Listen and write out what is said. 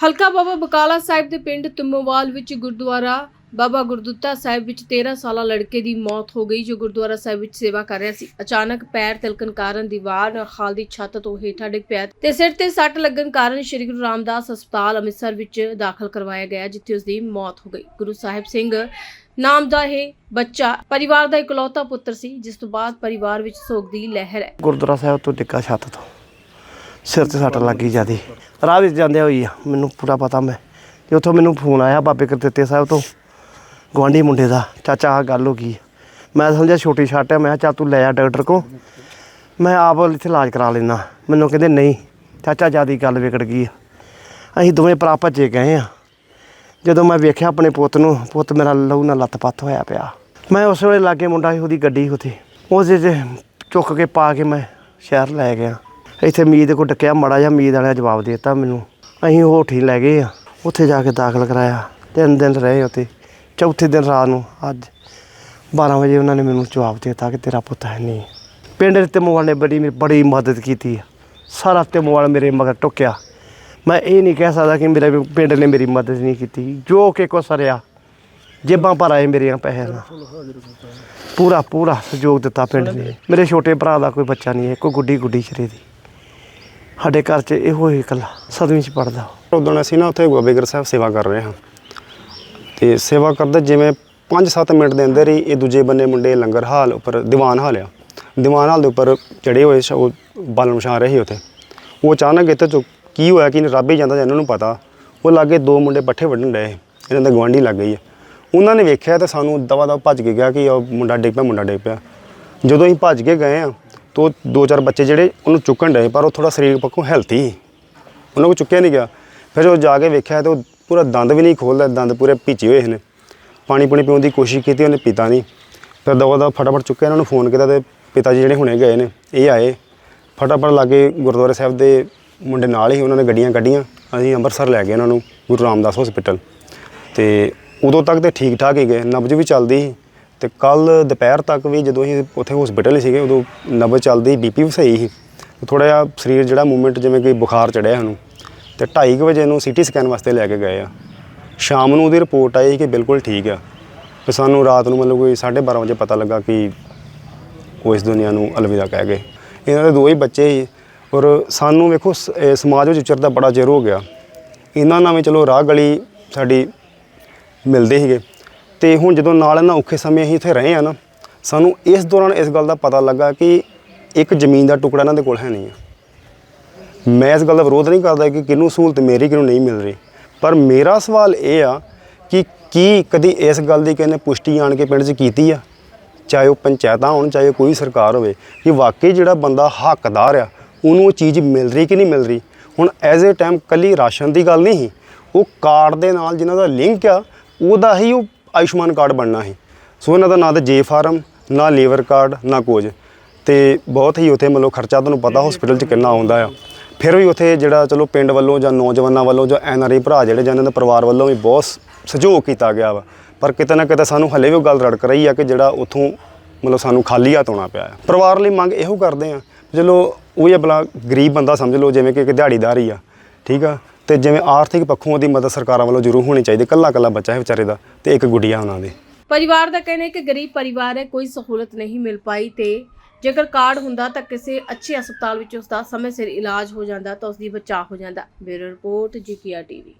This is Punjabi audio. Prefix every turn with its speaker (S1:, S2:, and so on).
S1: ਹਲਕਾ ਬਾਬਾ ਬਕਾਲਾ ਸਾਹਿਬ ਦੇ ਪਿੰਡ ਤੁੰਮੋਵਾਲ ਵਿੱਚ ਗੁਰਦੁਆਰਾ ਬਾਬਾ ਗੁਰਦੁੱਤਾ ਸਾਹਿਬ ਵਿੱਚ 13 ਸਾਲਾ ਲੜਕੇ ਦੀ ਮੌਤ ਹੋ ਗਈ ਜੋ ਗੁਰਦੁਆਰਾ ਸਾਹਿਬ ਵਿੱਚ ਸੇਵਾ ਕਰ ਰਿਹਾ ਸੀ। ਅਚਾਨਕ ਪੈਰ ਤਿਲਕਣ ਕਾਰਨ ਦੀਵਾਰ ਹਾਲ ਦੀ ਛੱਤ ਤੋਂ ਹੇਠਾਂ ਡਿੱਗ ਪਿਆ ਤੇ ਸਿਰ ਤੇ ਸੱਟ ਲੱਗਣ ਕਾਰਨ ਸ੍ਰੀ ਗੁਰੂ ਰਾਮਦਾਸ ਹਸਪਤਾਲ ਅੰਮ੍ਰਿਤਸਰ ਵਿੱਚ ਦਾਖਲ ਕਰਵਾਇਆ ਗਿਆ, ਜਿੱਥੇ ਉਸ ਦੀ ਮੌਤ ਹੋ ਗਈ। ਗੁਰੂ ਸਾਹਿਬ ਸਿੰਘ ਨਾਮ ਦਾ ਇਹ ਬੱਚਾ ਪਰਿਵਾਰ ਦਾ ਇਕਲੌਤਾ ਪੁੱਤਰ ਸੀ, ਜਿਸ ਤੋਂ ਬਾਅਦ ਪਰਿਵਾਰ ਵਿੱਚ ਸੋਗ ਦੀ ਲਹਿਰ ਹੈ।
S2: ਗੁਰਦੁਆਰਾ ਸਾਹਿਬ ਤੋਂ ਡਿੱਗਾ ਛੱਤ ਤੋਂ। ਸਿਰ ਤੇ ਸੱਟ ਲੱਗੀ ਜਿਆਦੀ। ਰਾਹ ਵਿੱਚ ਜਾਂਦੇ ਹੋਈ ਆ, ਮੈਨੂੰ ਪੂਰਾ ਪਤਾ ਮੈਂ। ਤੇ ਉੱਥੋਂ ਮੈਨੂੰ ਫੋਨ ਆਇਆ ਬਾਬੇ ਗੁਰਦਿੱਤੇ ਸਾਹਿਬ ਤੋਂ ਗਵਾਂਢੀ ਮੁੰਡੇ ਦਾ, ਚਾਚਾ ਆ ਗੱਲ ਹੋ ਗਈ। ਮੈਂ ਸਮਝਿਆ ਛੋਟੀ ਛੱਟ ਆ, ਮੈਂ ਕਿਹਾ ਚੱਲ ਤੂੰ ਲੈ ਆ ਡਾਕਟਰ ਕੋ ਮੈਂ ਆਪ ਇੱਥੇ ਇਲਾਜ ਕਰਾ ਲੈਣਾ ਮੈਨੂੰ ਕਹਿੰਦੇ ਨਹੀਂ, ਚਾਚਾ ਜਿਆਦੀ ਗੱਲ ਵਿਗੜ ਗਈ ਆ। ਅਸੀਂ ਦੋਵੇਂ ਭਰਾ ਭੱਜੇ ਗਏ ਆ। ਜਦੋਂ ਮੈਂ ਵੇਖਿਆ ਆਪਣੇ ਪੁੱਤ ਨੂੰ, ਪੁੱਤ ਮੇਰਾ ਲਹੂ ਨਾਲ ਲੱਤ-ਪੱਤ ਹੋਇਆ ਪਿਆ। ਮੈਂ ਉਸ ਵੇਲੇ ਲਾਗੇ ਮੁੰਡਾ ਸੀ, ਉਹਦੀ ਗੱਡੀ ਉੱਥੇ। ਉਹਦੇ 'ਚ ਚੁੱਕ ਕੇ ਪਾ ਕੇ ਮੈਂ ਸ਼ਹਿਰ ਲੈ ਗਿਆ। ਇੱਥੇ ਮੀਤ ਕੋ ਡੱਕਿਆ, ਮੜਾ ਜਿਹਾ ਉਮੀਦ ਵਾਲਿਆ ਜਵਾਬ ਦੇ ਦਿੱਤਾ ਮੈਨੂੰ। ਅਸੀਂ ਹੋਠੀ ਲੈ ਗਏ ਆ, ਉੱਥੇ ਜਾ ਕੇ ਦਾਖਲ ਕਰਾਇਆ। ਤਿੰਨ ਦਿਨ ਰਹੇ ਉੱਥੇ, ਚੌਥੇ ਦਿਨ ਰਾਤ ਨੂੰ, ਅੱਜ 12 ਵਜੇ ਉਹਨਾਂ ਨੇ ਮੈਨੂੰ ਜਵਾਬ ਦੇ ਦਿੱਤਾ ਕਿ ਤੇਰਾ ਪੁੱਤ ਹੈ ਨਹੀਂ। ਪਿੰਡ ਤੇ ਮੋਬਾਈਲ ਨੇ ਬੜੀ ਮੇਰੀ ਬੜੀ ਮਦਦ ਕੀਤੀ ਆ। ਸਾਰਾ ਤੇ ਮੋਬਾਈਲ ਮੇਰੇ ਮਗਰ ਟੁੱਕਿਆ। ਮੈਂ ਇਹ ਨਹੀਂ ਕਹਿ ਸਕਦਾ ਕਿ ਮੇਰੇ ਪਿੰਡ ਨੇ ਮੇਰੀ ਮਦਦ ਨਹੀਂ ਕੀਤੀ। ਜੋ ਕਿ ਕੋ ਸਰਿਆ ਜੇਬਾਂ ਭਰ ਆਏ ਮੇਰੀਆਂ ਪੈਸੇ ਨਾਲ ਪੂਰਾ ਪੂਰਾ ਸਹਿਯੋਗ ਦਿੱਤਾ ਪਿੰਡ ਨੇ। ਮੇਰੇ ਛੋਟੇ ਭਰਾ ਦਾ ਕੋਈ ਬੱਚਾ ਨਹੀਂ ਹੈ ਕੋਈ ਗੁੱਡੀ ਗੁੱਡੀ ਸ਼ਰੇ ਦੀ। ਸਾਡੇ ਘਰ 'ਚ ਇਹੋ ਹੀ ਇਕੱਲਾ ਸਤਵੀਂ 'ਚ ਪੜਦਾ
S3: ਉਦੋਂ ਅਸੀਂ ਨਾ ਉੱਥੇ ਗੋਬੇਗਰ ਸਾਹਿਬ ਸੇਵਾ ਕਰ ਰਹੇ ਹਾਂ। ਤੇ ਸੇਵਾ ਕਰਦੇ ਜਿਵੇਂ 5-7 ਮਿੰਟ ਦੇ ਅੰਦਰ ਹੀ ਇਹ ਦੂਜੇ ਬੰਨੇ ਮੁੰਡੇ ਲੰਗਰ ਹਾਲ ਉੱਪਰ ਦੀਵਾਨ ਹਾਲ ਆ। ਦੀਵਾਨ ਹਾਲ ਦੇ ਉੱਪਰ ਚੜੇ ਹੋਏ ਸੀ ਉਹ ਬਾਲਣ ਵਿਛਾ ਰਹੇ ਸੀ ਉੱਥੇ। ਉਹ ਅਚਾਨਕ ਇੱਥੇ ਚੁੱਕ ਕੀ ਹੋਇਆ ਕਿ ਰੱਬ ਹੀ ਜਾਂਦਾ ਜਾਂ ਇਹਨਾਂ ਨੂੰ ਪਤਾ, ਉਹ ਲਾਗੇ ਦੋ ਮੁੰਡੇ ਪੱਠੇ ਵੱਢਣ ਡਏ ਇਹਨਾਂ ਦਾ ਗਵਾਂਢੀ ਲੱਗ ਗਈ ਹੈ ਉਹਨਾਂ ਨੇ ਵੇਖਿਆ ਤਾਂ ਸਾਨੂੰ ਦਵਾ ਦਵਾ ਭੱਜ ਕੇ ਗਿਆ ਕਿ ਉਹ ਮੁੰਡਾ ਡਿੱਗ ਪਿਆ, ਮੁੰਡਾ ਡਿੱਗ ਪਿਆ। ਜਦੋਂ ਅਸੀਂ ਭੱਜ ਕੇ ਗਏ ਆ ਤੋਂ ਦੋ ਚਾਰ ਬੱਚੇ ਜਿਹੜੇ ਉਹਨੂੰ ਚੁੱਕਣ ਡਏ, ਪਰ ਉਹ ਥੋੜਾ ਸਰੀਰ ਪੱਖੋਂ ਹੈਲਥੀ ਸੀ। ਉਹਨਾਂ ਕੋ ਚੁੱਕਿਆ ਨਹੀਂ ਗਿਆ ਫਿਰ ਉਹ ਜਾ ਕੇ ਵੇਖਿਆ ਤੇ ਉਹ ਪੂਰਾ ਦੰਦ ਵੀ ਨਹੀਂ ਖੋਲਦਾ, ਦੰਦ ਪੂਰੇ ਭੀਚੇ ਹੋਏ ਨੇ ਪਾਣੀ ਪੂਣੀ ਪੀਣ ਦੀ ਕੋਸ਼ਿਸ਼ ਕੀਤੀ, ਉਹਨੇ ਪੀਤਾ ਨਹੀਂ। ਫਿਰ ਦਵਾ ਦਾ ਫਟਾਫਟ ਚੁੱਕਿਆ, ਇਹਨਾਂ ਨੂੰ ਫੋਨ ਕੀਤਾ ਤੇ ਪਿਤਾ ਜੀ ਜਿਹੜੇ ਹੁਣੇ ਗਏ ਨੇ, ਇਹ ਆਏ। ਫਟਾਫਟ ਲਾਗੇ ਗੁਰਦੁਆਰਾ ਸਾਹਿਬ ਦੇ ਮੁੰਡੇ ਨਾਲ ਹੀ ਉਹਨਾਂ ਨੇ ਗੱਡੀਆਂ ਕੱਢੀਆਂ। ਅਸੀਂ ਅੰਮ੍ਰਿਤਸਰ ਲੈ ਗਏ ਉਹਨਾਂ ਨੂੰ, ਗੁਰੂ ਰਾਮਦਾਸ ਹਸਪੀਟਲ ਤੇ ਉਦੋਂ ਤੱਕ ਤੇ ਠੀਕ ਠਾਕ ਹੀ ਗਏ। ਨਬਜ ਵੀ ਚੱਲਦੀ ਸੀ। ਤੇ ਕੱਲ ਦੁਪਹਿਰ ਤੱਕ ਵੀ ਜਦੋਂ ਅਸੀਂ ਉੱਥੇ ਹਸਪੀਟਲ ਹੀ ਸੀਗੇ, ਉਦੋਂ ਨਬਜ ਚੱਲਦੀ ਬੀਪੀ ਵੀ ਸਹੀ ਸੀ। ਥੋੜਾ ਜਿਹਾ ਸਰੀਰ ਜਿਹੜਾ ਮੂਵਮੈਂਟ ਜਿਵੇਂ ਕਿ ਬੁਖਾਰ ਚੜਿਆ ਸਾਨੂੰ, ਤੇ 2:30 ਵਜੇ ਨੂੰ ਸੀਟੀ ਸਕੈਨ ਵਾਸਤੇ ਲੈ ਕੇ ਗਏ ਆ। ਸ਼ਾਮ ਨੂੰ ਉਹਦੀ ਰਿਪੋਰਟ ਆਈ ਕਿ ਬਿਲਕੁਲ ਠੀਕ ਆ। ਤੇ ਸਾਨੂੰ ਰਾਤ ਨੂੰ ਮਤਲਬ ਕੋਈ 12:30 ਵਜੇ ਪਤਾ ਲੱਗਾ ਕਿ ਉਹ ਇਸ ਦੁਨੀਆ ਨੂੰ ਅਲਵਿਦਾ ਕਹਿ ਗਏ। ਇਹਨਾਂ ਦੇ ਦੋ ਹੀ ਬੱਚੇ ਸੀ ਔਰ ਸਾਨੂੰ ਵੇਖੋ ਸ- ਸਮਾਜ ਵਿੱਚ ਉਚਰਦਾ ਬੜਾ ਚਿਰ ਹੋ ਗਿਆ। ਇਹਨਾਂ ਨਾਲ ਵੀ ਚਲੋ ਰਾਹ ਗਲੀ ਸਾਡੀ ਮਿਲਦੇ ਸੀਗੇ। ਤੇ ਹੁਣ ਜਦੋਂ ਨਾਲ ਇਹਨਾਂ ਔਖੇ ਸਮੇਂ ਅਸੀਂ ਇੱਥੇ ਰਹੇ ਆ ਨਾ, ਸਾਨੂੰ ਇਸ ਦੌਰਾਨ ਇਸ ਗੱਲ ਦਾ ਪਤਾ ਲੱਗਾ ਕਿ ਇੱਕ ਜ਼ਮੀਨ ਦਾ ਟੁਕੜਾ ਇਹਨਾਂ ਦੇ ਕੋਲ ਹੈ ਨਹੀਂ ਆ। ਮੈਂ ਇਸ ਗੱਲ ਦਾ ਵਿਰੋਧ ਨਹੀਂ ਕਰਦਾ ਕਿ ਕਿਹਨੂੰ ਸਹੂਲਤ ਮੇਰੀ, ਕਿਹਨੂੰ ਨਹੀਂ ਮਿਲ ਰਹੀ। ਪਰ ਮੇਰਾ ਸਵਾਲ ਇਹ ਆ ਕਿ ਕੀ ਕਦੀ ਇਸ ਗੱਲ ਦੀ ਕਿਸੇ ਨੇ ਪੁਸ਼ਟੀ ਆਣ ਕੇ ਪਿੰਡ 'ਚ ਕੀਤੀ ਆ? ਚਾਹੇ ਉਹ ਪੰਚਾਇਤਾਂ ਹੋਣ, ਚਾਹੇ ਕੋਈ ਸਰਕਾਰ ਹੋਵੇ, ਕਿ ਵਾਕਈ ਜਿਹੜਾ ਬੰਦਾ ਹੱਕਦਾਰ ਆ, ਉਹਨੂੰ ਉਹ ਚੀਜ਼ ਮਿਲ ਰਹੀ ਕਿ ਨਹੀਂ ਮਿਲ ਰਹੀ? ਹੁਣ ਐਜ਼ ਏ ਟਾਈਮ ਕੱਲੀ ਰਾਸ਼ਨ ਦੀ ਗੱਲ ਨਹੀਂ ਸੀ। ਉਹ ਕਾਰਡ ਦੇ ਨਾਲ ਜਿਨ੍ਹਾਂ ਦਾ ਲਿੰਕ ਆ, ਉਹਦਾ ਹੀ ਉਹ ਆਯੁਸ਼ਮਾਨ ਕਾਰਡ ਬਣਨਾ ਸੀ। ਸੋ ਇਹਨਾਂ ਦਾ ਨਾ ਤਾਂ ਜੇ ਫਾਰਮ, ਨਾ ਲੇਬਰ ਕਾਰਡ, ਨਾ ਕੁਝ। ਤੇ ਬਹੁਤ ਹੀ ਉੱਥੇ ਮਤਲਬ ਖਰਚਾ ਤੁਹਾਨੂੰ ਪਤਾ ਹਸਪੀਟਲ 'ਚ ਕਿੰਨਾ ਆਉਂਦਾ ਆ। ਫਿਰ ਵੀ ਉੱਥੇ ਜਿਹੜਾ ਚਲੋ ਪਿੰਡ ਵੱਲੋਂ ਜਾਂ ਨੌਜਵਾਨਾਂ ਵੱਲੋਂ ਜਾਂ ਐਨ ਆਰ ਆਈ ਭਰਾ ਜਿਹੜੇ ਜਾਂ ਇਹਨਾਂ ਦੇ ਪਰਿਵਾਰ ਵੱਲੋਂ ਵੀ ਬਹੁਤ ਸਹਿਯੋਗ ਕੀਤਾ ਗਿਆ ਵਾ। ਪਰ ਕਿਤੇ ਨਾ ਕਿਤੇ ਸਾਨੂੰ ਹਲੇ ਵੀ ਉਹ ਗੱਲ ਰੜਕ ਰਹੀ ਆ ਕਿ ਜਿਹੜਾ ਉਥੋਂ ਮਤਲਬ ਸਾਨੂੰ ਖਾਲੀ ਹੱਥ ਆਉਣਾ ਪਿਆ ਪਰਿਵਾਰ ਲਈ ਮੰਗ ਇਹੋ ਕਰਦੇ ਆ। ਚਲੋ ਉਹ ਹੀ ਆਪਣਾ ਗਰੀਬ ਬੰਦਾ ਸਮਝ ਲਓ, ਜਿਵੇਂ ਕਿ ਇੱਕ ਦਿਹਾੜੀਦਾਰ ਹੀ ਆ। ਠੀਕ ਆ? ਤੇ ਜਿਵੇਂ ਆਰਥਿਕ ਪੱਖੋਂ ਉਹਦੀ ਮਦਦ ਸਰਕਾਰਾਂ ਵੱਲੋਂ ਜ਼ਰੂਰ ਹੋਣੀ ਚਾਹੀਦੀ ਕੱਲਾ ਕੱਲਾ ਬੱਚਾ ਹੈ ਵਿਚਾਰੇ ਦਾ ਤੇ ਇੱਕ ਗੁੱਡੀਆ ਉਹਨਾਂ ਦੀ।
S1: ਪਰਿਵਾਰ ਦਾ ਕਹਿਣਾ ਹੈ ਕਿ ਗਰੀਬ ਪਰਿਵਾਰ ਹੈ, ਕੋਈ ਸਹੂਲਤ ਨਹੀਂ ਮਿਲ ਪਾਈ ਤੇ ਜੇਕਰ ਕਾਰਡ ਹੁੰਦਾ ਤਾਂ ਕਿਸੇ ਅੱਛੇ ਹਸਪਤਾਲ ਵਿੱਚ ਉਸ ਦਾ ਸਮੇਂ ਸਿਰ ਇਲਾਜ ਹੋ ਜਾਂਦਾ ਤਾਂ ਉਸ ਦੀ ਬਚਾਅ ਹੋ ਜਾਂਦਾ। Bureau report GPR TV